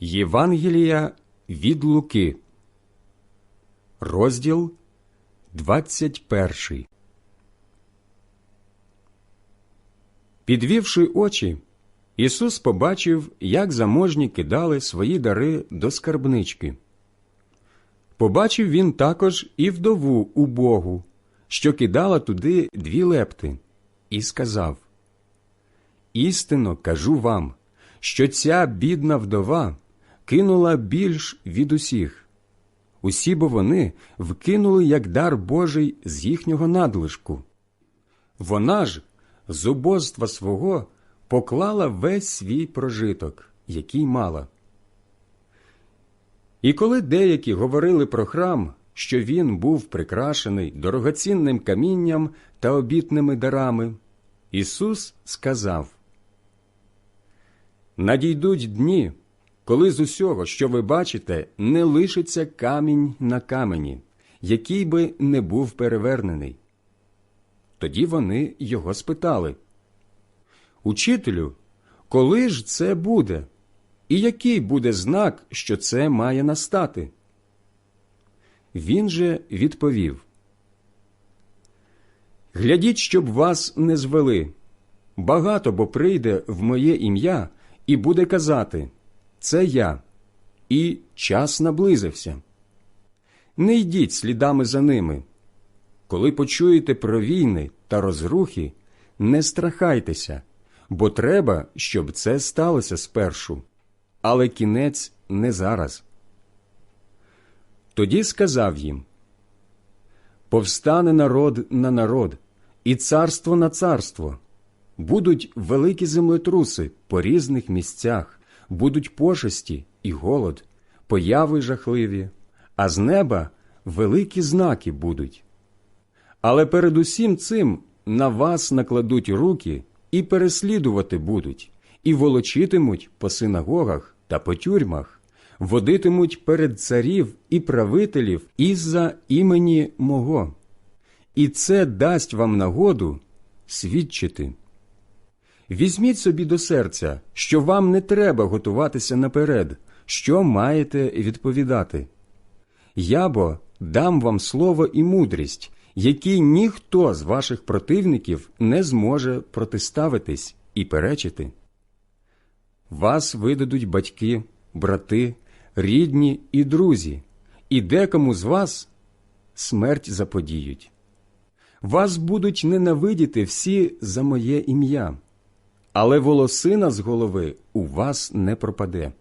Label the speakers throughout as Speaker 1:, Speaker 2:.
Speaker 1: Євангелія від Луки, розділ 21. Підвівши очі, Ісус побачив, як заможні кидали свої дари до скарбнички. Побачив він також і вдову убогу, що кидала туди дві лепти, і сказав Істинно кажу вам, що ця бідна вдова кинула більш від усіх. Усі бо вони вкинули як дар Божий з їхнього надлишку. Вона ж з убоства свого поклала весь свій прожиток, який мала. І коли деякі говорили про храм, що він був прикрашений дорогоцінним камінням та обітними дарами, Ісус сказав Надійдуть дні, коли з усього, що ви бачите, не лишиться камінь на камені, який би не був перевернений. Тоді вони його спитали Учителю, коли ж це буде? І який буде знак, що це має настати? Він же відповів Глядіть, щоб вас не звели. Багато бо прийде в моє ім'я і буде казати Це я, і час наблизився. Не йдіть слідами за ними. Коли почуєте про війни та розрухи, не страхайтеся, бо треба, щоб це сталося спершу, але кінець не зараз. Тоді сказав їм Повстане народ на народ, і царство на царство. Будуть великі землетруси по різних місцях, будуть пошесті і голод, появи жахливі, а з неба великі знаки будуть. Але перед усім цим на вас накладуть руки і переслідувати будуть, і волочитимуть по синагогах та по тюрмах, водитимуть перед царів і правителів із-за імені мого. І це дасть вам нагоду свідчити. Візьміть собі до серця, що вам не треба готуватися наперед, що маєте відповідати. Я бо дам вам слово і мудрість, які ніхто з ваших противників не зможе протиставитись і перечити. Вас видадуть батьки, брати, рідні і друзі, і декому з вас смерть заподіють. Вас будуть ненавидіти всі за моє ім'я але волосина з голови у вас не пропаде.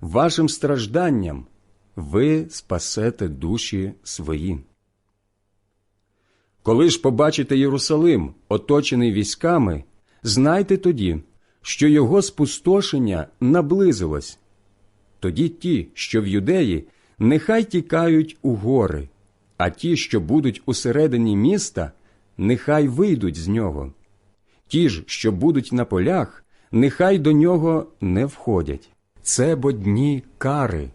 Speaker 1: Вашим стражданням ви спасете душі свої. Коли ж побачите Єрусалим, оточений військами, знайте тоді, що його спустошення наблизилось. Тоді ті, що в юдеї, нехай тікають у гори, а ті, що будуть усередині міста, нехай вийдуть з нього ті ж, що будуть на полях, нехай до нього не входять. Це бо дні кари,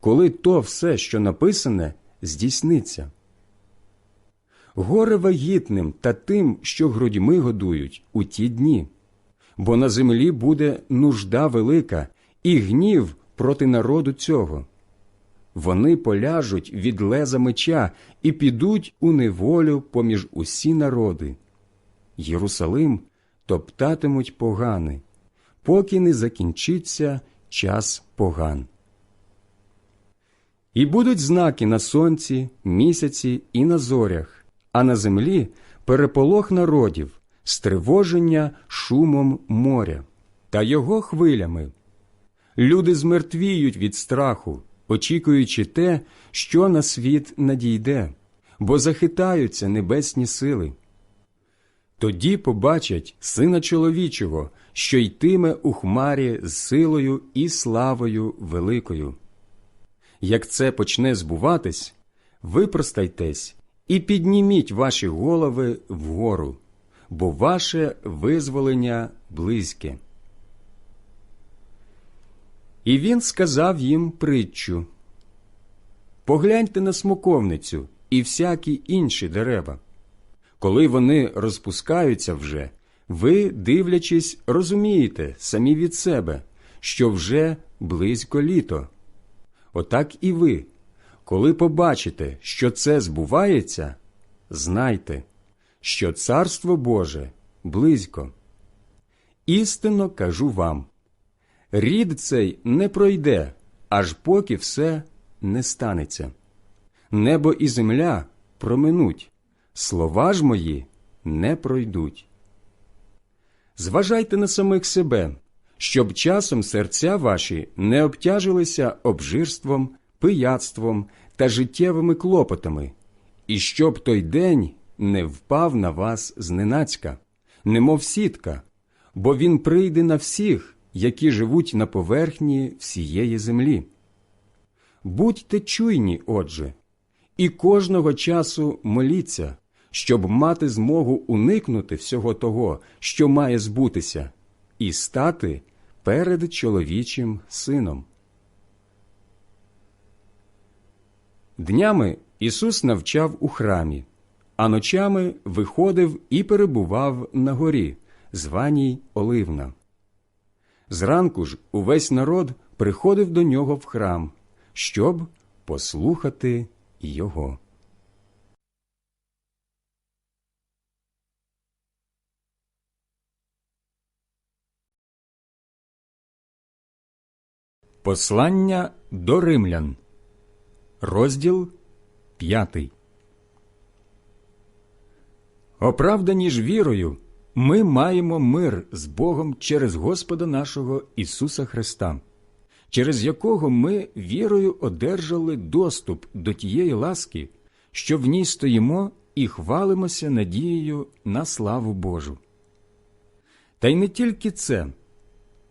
Speaker 1: коли то все, що написане, здійсниться. Горе вагітним та тим, що грудьми годують у ті дні, бо на землі буде нужда велика і гнів проти народу цього. Вони поляжуть від леза меча і підуть у неволю поміж усі народи. Єрусалим топтатимуть погани, поки не закінчиться час поган. І будуть знаки на сонці, місяці і на зорях, а на землі переполох народів, стривоження шумом моря та його хвилями. Люди змертвіють від страху, очікуючи те, що на світ надійде, бо захитаються небесні сили. Тоді побачать сина чоловічого, що йтиме у хмарі з силою і славою великою. Як це почне збуватись, випростайтесь і підніміть ваші голови вгору, бо ваше визволення близьке. І він сказав їм притчу Погляньте на смоковницю і всякі інші дерева. Коли вони розпускаються вже, ви, дивлячись, розумієте самі від себе, що вже близько літо. Отак і ви, коли побачите, що це збувається, знайте, що Царство Боже близько. Істинно кажу вам рід цей не пройде, аж поки все не станеться. Небо і земля проминуть, слова ж мої не пройдуть. Зважайте на самих себе, щоб часом серця ваші не обтяжилися обжирством, пияцтвом та життєвими клопотами, і щоб той день не впав на вас зненацька, немов сітка, бо він прийде на всіх, які живуть на поверхні всієї землі. Будьте чуйні, отже, і кожного часу моліться, щоб мати змогу уникнути всього того, що має збутися, і стати перед чоловічим сином. Днями Ісус навчав у храмі, а ночами виходив і перебував на горі, званій Оливна. Зранку ж увесь народ приходив до нього в храм, щоб послухати його. Послання до римлян, розділ п'ятий. Оправдані ж вірою, ми маємо мир з Богом через Господа нашого Ісуса Христа, через якого ми вірою одержали доступ до тієї ласки, що в ній стоїмо і хвалимося надією на славу Божу. Та й не тільки це,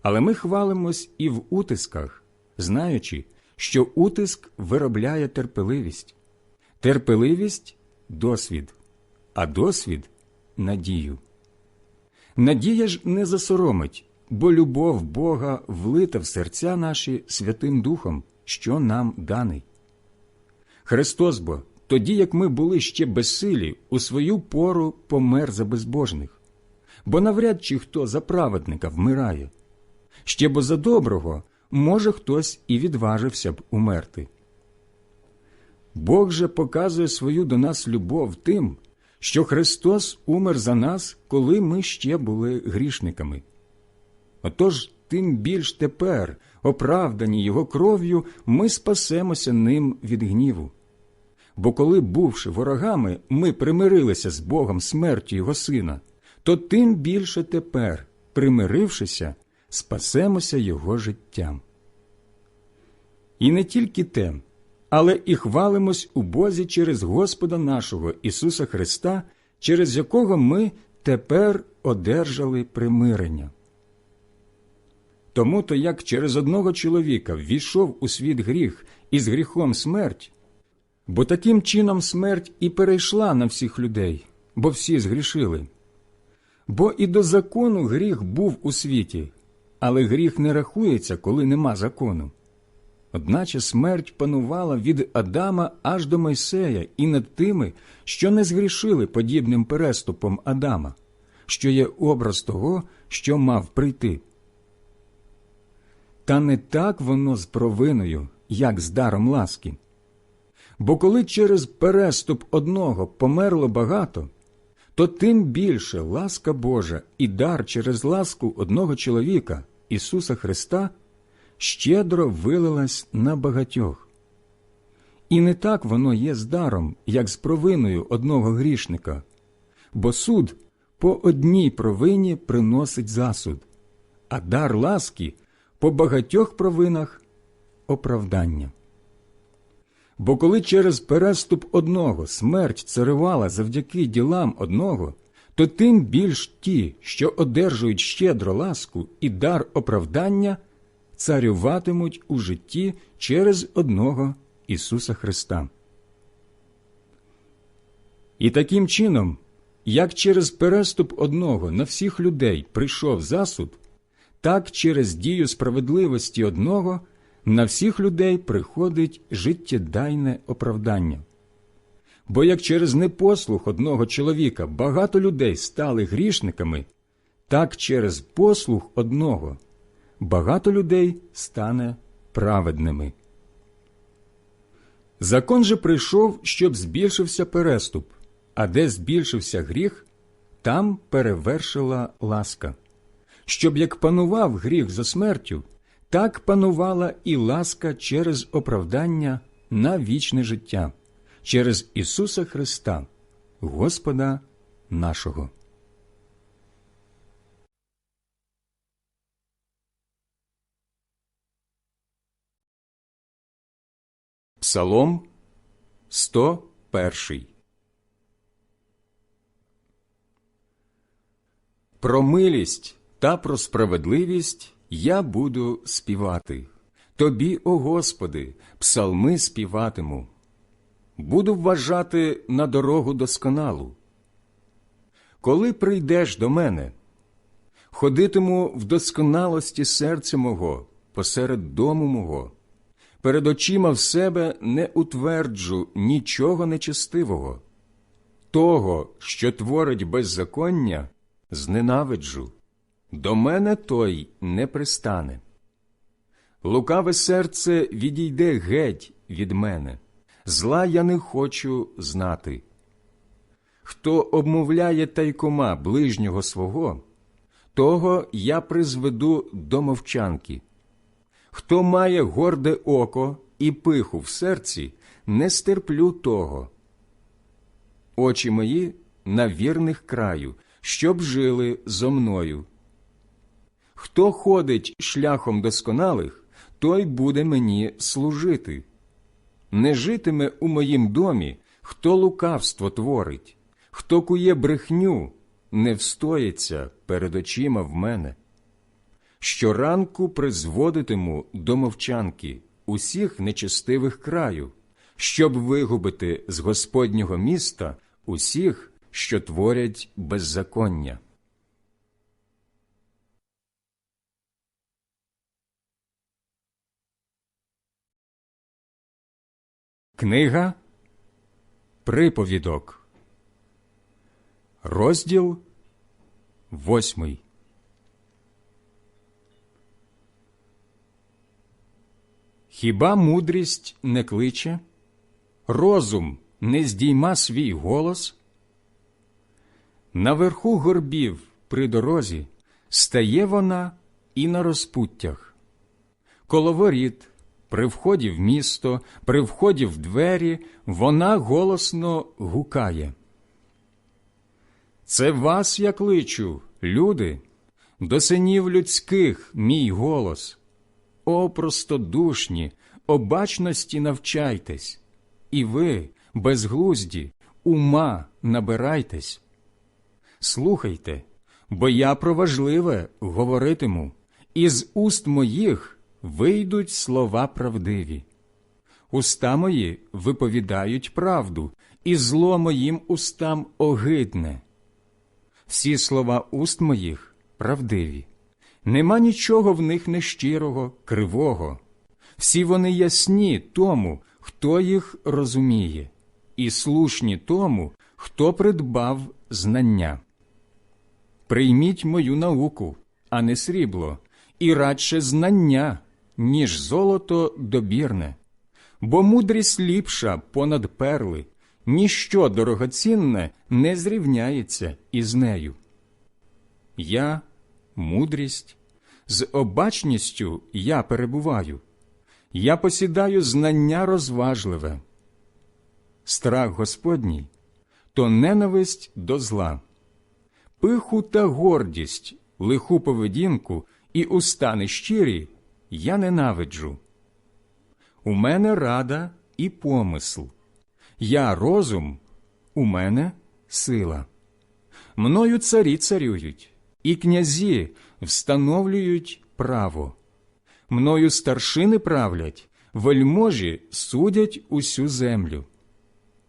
Speaker 1: але ми хвалимось і в утисках, знаючи, що утиск виробляє терпеливість, терпеливість досвід, а досвід надію. Надія ж не засоромить, бо любов Бога влита в серця наші Святим Духом, що нам даний. Христос бо, тоді як ми були ще безсилі, у свою пору помер за безбожних, бо навряд чи хто за праведника вмирає. Ще бо за доброго може хтось і відважився б умерти. Бог же показує свою до нас любов тим, що Христос умер за нас, коли ми ще були грішниками. Отож, тим більш тепер, оправдані Його кров'ю, ми спасемося ним від гніву. Бо коли, бувши ворогами, ми примирилися з Богом смертю Його Сина, то тим більше тепер, примирившися, спасемося Його життям. І не тільки те, але і хвалимось у Бозі через Господа нашого Ісуса Христа, через якого ми тепер одержали примирення. Тому то як через одного чоловіка ввійшов у світ гріх і з гріхом смерть, бо таким чином смерть і перейшла на всіх людей, бо всі згрішили. Бо і до закону гріх був у світі, але гріх не рахується, коли нема закону. Одначе смерть панувала від Адама аж до Мойсея і над тими, що не згрішили подібним переступом Адама, що є образ того, що мав прийти. Та не так воно з провиною, як з даром ласки. Бо коли через переступ одного померло багато, то тим більше ласка Божа і дар через ласку одного чоловіка, Ісуса Христа, щедро вилилась на багатьох. І не так воно є з даром, як з провиною одного грішника, бо суд по одній провині приносить засуд, а дар ласки по багатьох провинах оправдання. Бо коли через переступ одного смерть царювала завдяки ділам одного, то тим більш ті, що одержують щедро ласку і дар оправдання, царюватимуть у житті через одного Ісуса Христа. І таким чином, як через переступ одного на всіх людей прийшов засуд, так через дію справедливості одного на всіх людей приходить життєдайне оправдання. Бо як через непослух одного чоловіка багато людей стали грішниками, так через послух одного багато людей стане праведними. Закон же прийшов, щоб збільшився переступ, а де збільшився гріх, там перевершила ласка. Щоб як панував гріх за смертю, так панувала і ласка через оправдання на вічне життя, через Ісуса Христа, Господа нашого. Псалом 101 Про милість та про справедливість я буду співати. Тобі, о Господи, псалми співатиму. Буду вважати на дорогу досконалу. Коли прийдеш до мене, ходитиму в досконалості серця мого посеред дому мого, перед очима в себе не утверджу нічого нечестивого, того, що творить беззаконня, зненавиджу, до мене той не пристане. Лукаве серце відійде геть від мене, зла я не хочу знати. Хто обмовляє тайкома ближнього свого, того я призведу до мовчанки. Хто має горде око і пиху в серці, не стерплю того. Очі мої на вірних краю, щоб жили зо мною. Хто ходить шляхом досконалих, той буде мені служити. Не житиме у моїм домі, хто лукавство творить, хто кує брехню, не встоїться перед очима в мене. Щоранку призводитиму до мовчанки усіх нечестивих краю, щоб вигубити з Господнього міста усіх, що творять беззаконня. Книга Приповідок, розділ восьмий. Хіба мудрість не кличе, розум не здійма свій голос? Наверху горбів при дорозі стає вона і на розпуттях. Коло воріт, при вході в місто, при вході в двері, вона голосно гукає. Це вас я кличу, люди, до синів людських мій голос. О, простодушні, обачності навчайтесь, і ви, безглузді, ума набирайтесь. Слухайте, бо я про важливе говоритиму, і з уст моїх вийдуть слова правдиві. Уста мої виповідають правду, і зло моїм устам огидне. Всі слова уст моїх правдиві. Нема нічого в них нещирого, кривого. Всі вони ясні тому, хто їх розуміє, і слушні тому, хто придбав знання. Прийміть мою науку, а не срібло, і радше знання, ніж золото добірне, бо мудрість ліпша понад перли, ніщо дорогоцінне не зрівняється із нею. Я мудрість, з обачністю я перебуваю, я посідаю знання розважливе. Страх Господній то ненависть до зла, пиху та гордість, лиху поведінку і уста нещирі я ненавиджу. У мене рада і помисл, я розум, у мене сила. Мною царі царюють і князі встановлюють право. Мною старшини правлять, вельможі судять усю землю.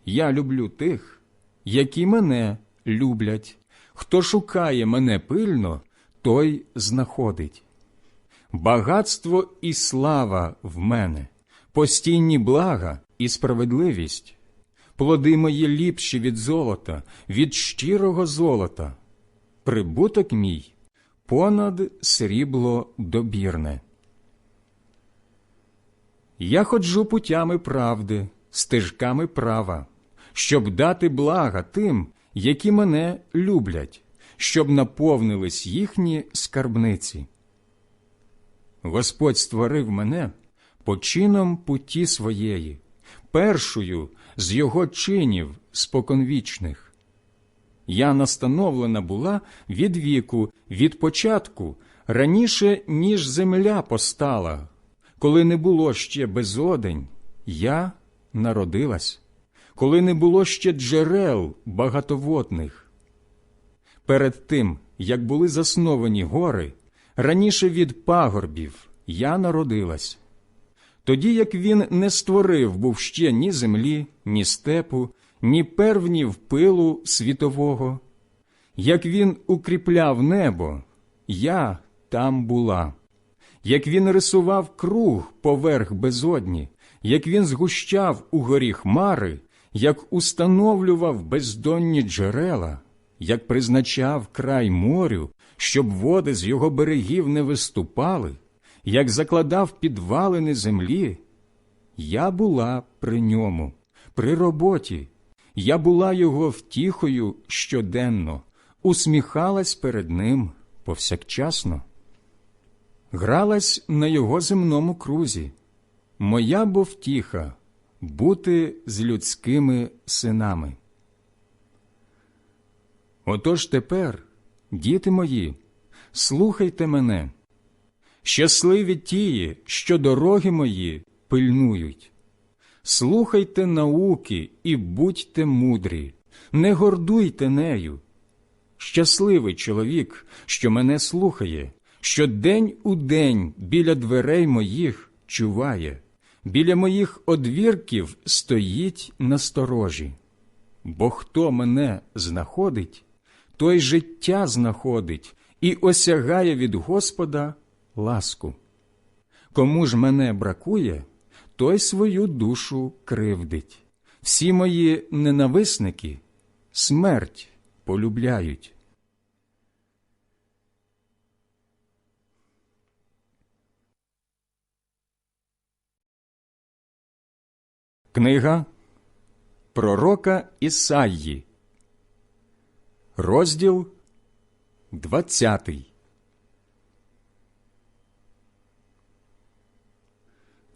Speaker 1: Я люблю тих, які мене люблять. Хто шукає мене пильно, той знаходить. Багатство і слава в мене, постійні блага і справедливість, плоди мої ліпші від золота, від щирого золота, прибуток мій понад срібло добірне. Я ходжу путями правди, стежками права, щоб дати блага тим, які мене люблять, щоб наповнились їхні скарбниці. Господь створив мене почином путі своєї, першою з його чинів споконвічних. Я настановлена була від віку, від початку, раніше, ніж земля постала, коли не було ще безодень, я народилась, коли не було ще джерел багатоводних. Перед тим, як були засновані гори, раніше від пагорбів я народилась. Тоді як він не створив був ще ні землі, ні степу, ні первнів пилу світового, як він укріпляв небо, я там була, як він рисував круг поверх безодні, як він згущав у горі хмари, як установлював бездонні джерела, як призначав край морю, щоб води з його берегів не виступали, як закладав підвалини землі, я була при ньому, при роботі, я була його втіхою щоденно, усміхалась перед ним повсякчасно, гралась на його земному крузі. Моя бо втіха бути з людськими синами. Отож тепер, діти мої, слухайте мене, щасливі тії, що дороги мої пильнують. Слухайте науки і будьте мудрі, не гордуйте нею. Щасливий чоловік, що мене слухає, що день у день біля дверей моїх чуває, біля моїх одвірків стоїть на сторожі. Бо хто мене знаходить, той життя знаходить і осягає від Господа ласку. Кому ж мене бракує, той свою душу кривдить. Всі мої ненависники смерть полюбляють. Книга Пророка Ісаї, розділ 20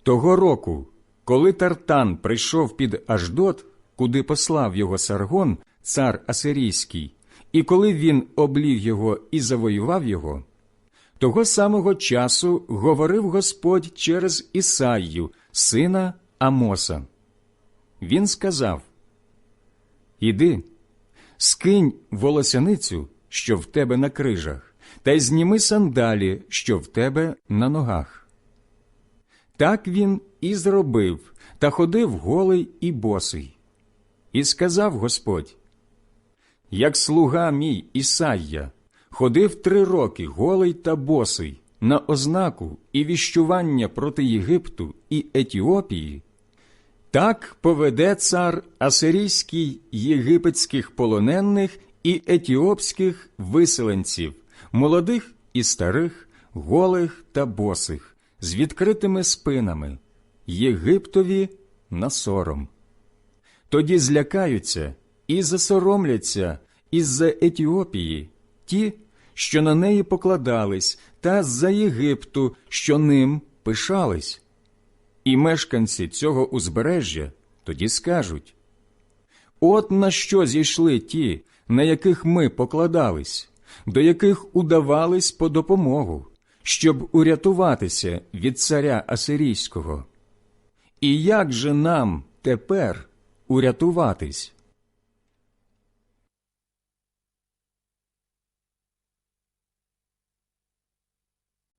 Speaker 1: Того року, коли Тартан прийшов під Аждот, куди послав його Саргон, цар Асирійський, і коли він обліг його і завоював його, того самого часу говорив Господь через Ісаїю, сина Амоса. Він сказав Іди, скинь волосяницю, що в тебе на крижах, та й зніми сандалі, що в тебе на ногах. Так він і зробив, та ходив голий і босий. І сказав Господь, як слуга мій Ісайя, ходив три роки голий та босий на ознаку і віщування проти Єгипту і Етіопії, так поведе цар асирійський єгипетських полонених і етіопських виселенців, молодих і старих, голих та босих, з відкритими спинами, Єгиптові на сором. Тоді злякаються і засоромляться із-за Етіопії ті, що на неї покладались, та з-за Єгипту, що ним пишались. І мешканці цього узбережжя тоді скажуть От на що зійшли ті, на яких ми покладались, до яких удавались по допомогу, щоб урятуватися від царя Асирійського. І як же нам тепер урятуватись?